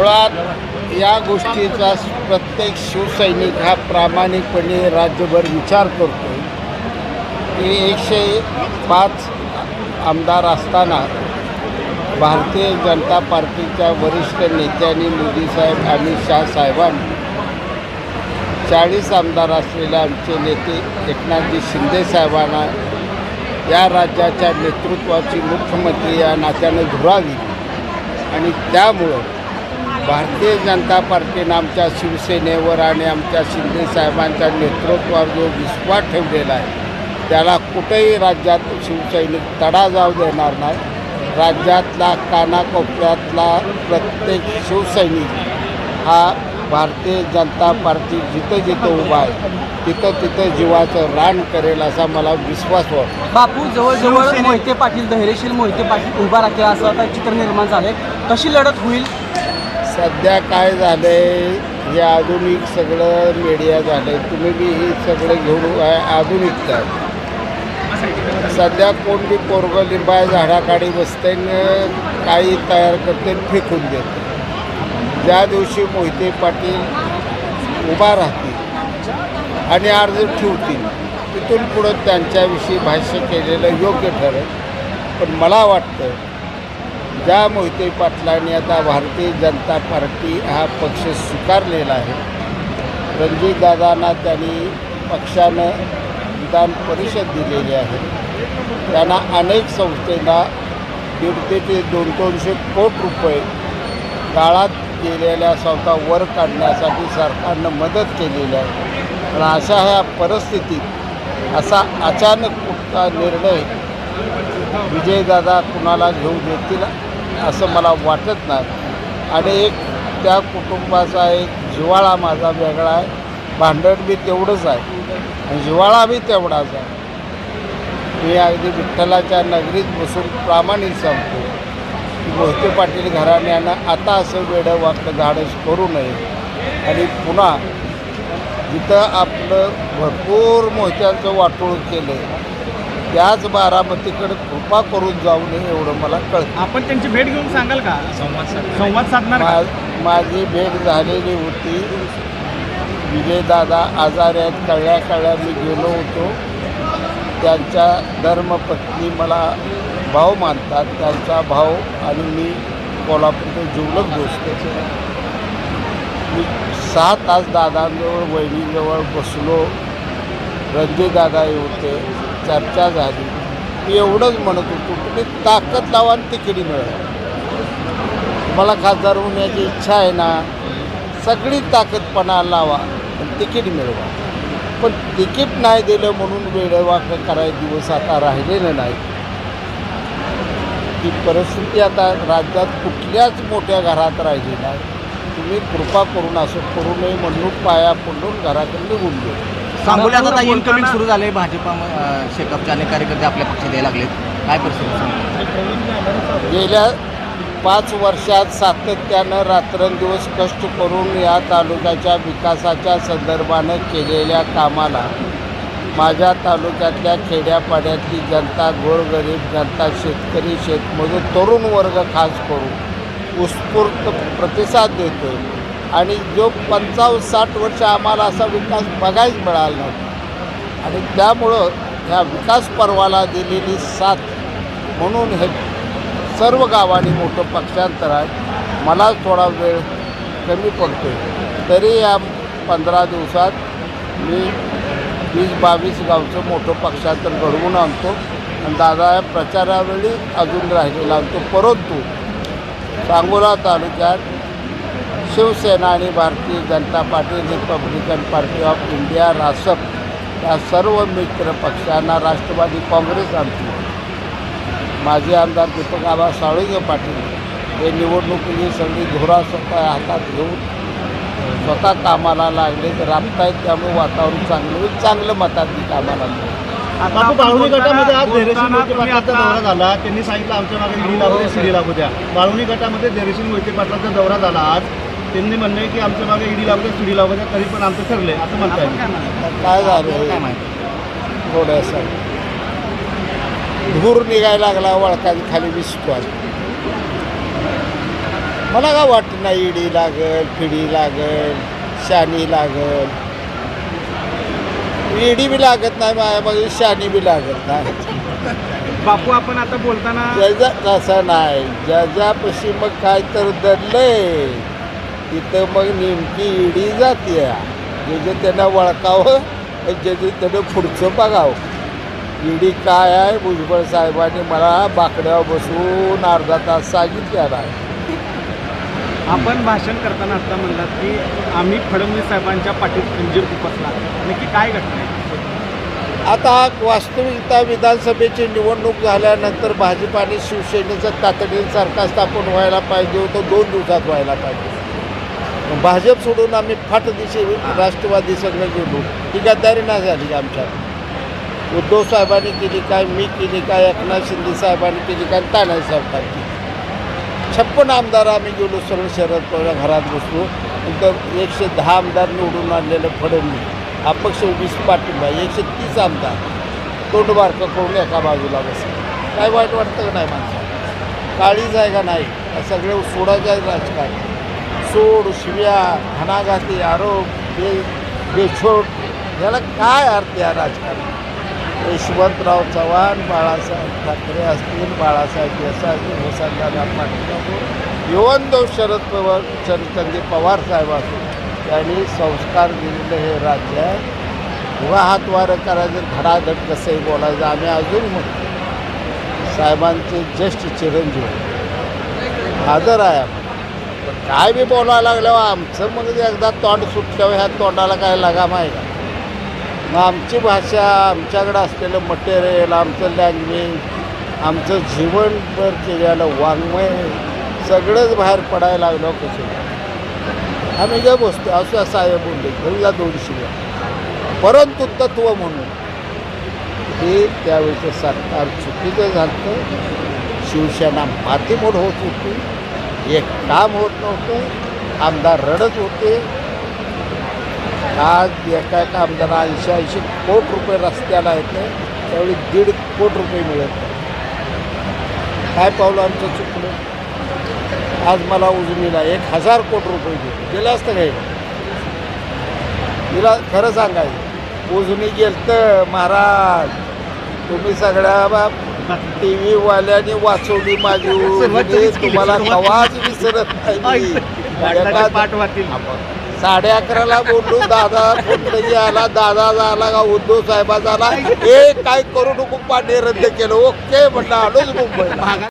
मुळात या गोष्टीचा प्रत्येक शिवसैनिक हा प्रामाणिकपणे राज्यभर विचार करतो की एकशे पाच आमदार असताना भारतीय जनता पार्टीच्या वरिष्ठ नेत्यांनी मोदी साहेब अमित शाह साहेबांनी चाळीस आमदार असलेले आमचे नेते एकनाथजी शिंदे साहेबांना या राज्याच्या नेतृत्वाची मुख्यमंत्री या नात्यानं धुरा दिली आणि त्यामुळं भारतीय जनता पार्टीनं आमच्या शिवसेनेवर आणि आमच्या शिंदे साहेबांच्या नेतृत्वावर जो विश्वास ठेवलेला आहे त्याला कुठेही राज्यात शिवसैनिक तडा जाऊ देणार नाही. राज्यातला कानाकोपऱ्यातला प्रत्येक शिवसैनिक हा भारतीय जनता पार्टी जिथं जिथं उभा आहे तिथं तिथं जीवाचं रान करेल असा मला विश्वास वाटतो. बापू जवळजवळ मोहिते पाटील धैर्यशील मोहिते पाटील उभा राहतील असं आता चित्र निर्माण झाले कशी लढत होईल? सध्या काय झालं आहे हे आधुनिक सगळं मीडिया झालं आहे तुम्ही बी हे सगळं घेऊन आहे आधुनिकता सध्या कोण बी पोरगं लिंबाय झाडाकाडी बसते काही तयार करते फेकून देते ज्या दिवशी मोहिते पाटील उभा राहतील आणि अर्ज ठेवतील तिथून पुढं त्यांच्याविषयी भाष्य केलेलं योग्य ठरेल. पण मला वाटतं ज्या मोहिते पाटलांनी आता भारतीय जनता पार्टी हा पक्ष स्वीकारलेला आहे रणजितदादांना त्यांनी पक्षानं विधान परिषद दिलेली आहे. त्यांना अनेक संस्थेला दीड ते ते दोन दोनशे कोट रुपये काळात गेलेल्या संस्था वर काढण्यासाठी सरकारनं मदत केलेली आहे. पण अशा ह्या परिस्थितीत असा अचानक कुठला निर्णय विजयदादा कुणाला घेऊ देतील? असं मला वाटत नाही. आणि एक त्या कुटुंबाचा एक जिव्हाळा माझा वेगळा आहे. भांडण बी तेवढंच आहे. जिवाळा जिव्हाळा बी तेवढाच आहे. मी अगदी विठ्ठलाच्या नगरीत बसून प्रामाणिक सांगतो. की मोहिते पाटील घराण्यानं आता असं वेडं वाकडं धाडस करू नये. आणि पुन्हा जिथं आपलं भरपूर मोहित्यांचं वाटोळ केलं त्याच बारामतीकडे कृपा करून जाऊ नये एवढं मला कळतं. आपण त्यांची भेट घेऊन सांगाल का? संवाद साधणार. का? मा माझी भेट झालेली होती. विजयदादा आजार आहेत. कळल्या कळल्या मी गेलो होतो. त्यांच्या धर्मपत्नी मला भाऊ मानतात. त्यांचा भाऊ आणि मी कोल्हापूरचे जिवलग दोस्त मी सहा तास दादांजवळ वहिनीजवळ बसलो. रणजितदादा होते. चर्चा झाली. मी एवढंच म्हणत होतो तुम्ही ताकद लावा आणि तिकिटी मिळवा. मला खासदार होण्याची इच्छा आहे ना सगळी ताकदपणा लावा आणि तिकीट मिळवा. पण तिकीट नाही दिलं म्हणून वेळेवाकं कराय दिवस आता राहिलेलं नाही ती परिस्थिती आता राज्यात कुठल्याच मोठ्या घरात राहिली नाही. तुम्ही कृपा करून असं करू नये म्हणून पाया पडून घराकडे निघून गेलो. सांगोल्यात आता इनकमिंग सुरू झाले भाजपा शेकअपचे अनेक कार्यकर्ते आपल्या पक्षात यायला लागलेत काय परिस्थिती सांगू? गेल्या पाच वर्षात सातत्यानं रात्रंदिवस कष्ट करून या तालुक्याच्या विकासाच्या संदर्भानं केलेल्या कामाला माझ्या तालुक्यातल्या खेड्यापाड्यातली जनता गोरगरीब जनता शेतकरी शेतमजूर तरुण वर्ग खास करून उत्स्फूर्त प्रतिसाद देतो आणि जो पंचावन्न साठ वर्ष आम्हाला असा विकास बघायच मिळाला नव्हता. आणि त्यामुळं ह्या विकास पर्वाला दिलेली साथ म्हणून हे सर्व गावांनी मोठं पक्षांतर आहे. मला थोडा वेळ कमी पडतो तरी या पंधरा दिवसात मी वीस बावीस गावचं मोठं पक्षांतर घडवून आणतो. आणि दादा या प्रचारावेळी अजून राहिलेला आणतो परंतु सांगोला तालुक्यात शिवसेना आणि Bharatiya Janata Party Republican Party of India Rasap या सर्व मित्र पक्षांना राष्ट्रवादी काँग्रेस आमची. माजी आमदार दीपक आबा साळुंगे पाटील हे निवडणुकीची सगळी धोरा स्वतः हातात घेऊन स्वतः कामाला लागले तर राबतायत त्यामुळे वातावरण चांगलं होईल. चांगलं मतांनी कामाला लागलं बापू बाळवणी गटामध्ये आज धैर्यशील मोहिते पाटलांचा दौरा झाला. त्यांनी सांगितलं आमच्या मागे ईडी लागू द्या सीडी लागू द्या. बाळवणी गटामध्ये धैर्यशील मोहिते पाटलांचा दौरा झाला आज. त्यांनी म्हणणं आहे की आमच्या मागे ईडी लागू द्या सीडी द्या तरी पण आमचं ठरलंय असं म्हणताय काय झालं? काय थोडंसं. धूर निघायला लागला वळखात खाली विसतो मला का वाटत नाही इडी लागल फिडी लागल शानी लागल. इडी बी लागत नाही माझ्या मग शानी बी लागत नाही. बापू आपण आता बोलताना ज्याच्या तसं नाही. ज्याच्यापाशी मग काय तर दडलंय. तिथं मग नेमकी इडी जाते जे त्यानं वळखावं आणि ज्याचे त्यानं पुढचं बघावं. इडी काय आहे? भुजबळ साहेबांनी मला बाकड्यावर बसून अर्धा तास सांगितलेला आहे. आपण भाषण करताना आता म्हणलात की आम्ही फडणवीस साहेबांच्या पाठीत खंजीर उपसला नक्की काय घटना आहे? आता वास्तविकता विधानसभेची निवडणूक झाल्यानंतर भाजप आणि शिवसेनेचं तातडीने सरकार स्थापन व्हायला पाहिजे होतं दोन दिवसात व्हायला पाहिजे. भाजप सोडून आम्ही फाट दिशे राष्ट्रवादी सगळं गेलो. ही गद्दारी नाही झाली आमच्या. उद्धव साहेबांनी केली काय मी केली काय एकनाथ शिंदे साहेबांनी केली काय तानाजी साहेब केली. छप्पन आमदार आम्ही गेलो सगळं शरद पवार घरात बसलो. नंतर एकशे दहा आमदार निवडून आणलेलं फडणवीस अपक्ष वीस पाठिंबा एकशे तीस आमदार. तोंड बारकं करून एका बाजूला बसलं. काय वाईट वाटतं का नाही माणसं काळीच आहे का नाही. सगळे सोडायचं आहे राजकारण. सोड शिव्या घणाघाती आरोप बे बेछोट याला काय अर्थ या राजकारण? यशवंतराव चव्हाण बाळासाहेब ठाकरे असतील बाळासाहेब देसाई असतील वसंतदादा पाटील असतील दो शरद पवार चंद्रकांती पवार साहेब असतील त्यांनी संस्कार दिलेलं हे राज्य आहे. उगा हातवारं करायचं धडाधड कसंही बोलायचं आम्ही अजून म्हणतो साहेबांचे ज्येष्ठ चिरंजीव आदर आहे काय बी बोलायला लागल्यावर आमचं म्हणजे एकदा तोंड सुटल्यावर ह्या तोंडाला काय लगाम आहे का? मग आमची भाषा आमच्याकडं असलेलं मटेरियल आमचं लँग्वेज आमचं जीवनभर केलेलं वाङ्मय सगळंच बाहेर पडायला लागलं हो कसं? आम्ही जे बसतो असं साहेब बोलले घेऊया दोन परंतु तत्व म्हणून हे त्यावेळेचं सरकार चुकीचं झालं शिवसेना मातीमोड होत होती. एक काम होत नव्हतं आमदार रडत होते. आज एका एका आमदार ऐंशी ऐंशी कोट रुपये रस्त्याला येते त्यावेळी दीड कोट रुपये मिळत. काय पावलं आमचं चुकलं आज मला उजनीला एक हजार कोट रुपये दिले. दिलं असतं काही? तिला खरं सांगायचं उजनी गेलतं महाराज. तुम्ही सगळ्या बाप टी व्हीवाल्याने वाचवली माझी तुम्हाला. कवाच विसरत नाही. एका- साडे अकराला बोललो. दादा कधी आला? दादा झाला का? उद्धव साहेबाचा आला हे काय करू नको? पाणी रद्द केलं. ओके म्हटलं आलोच मुंबईला.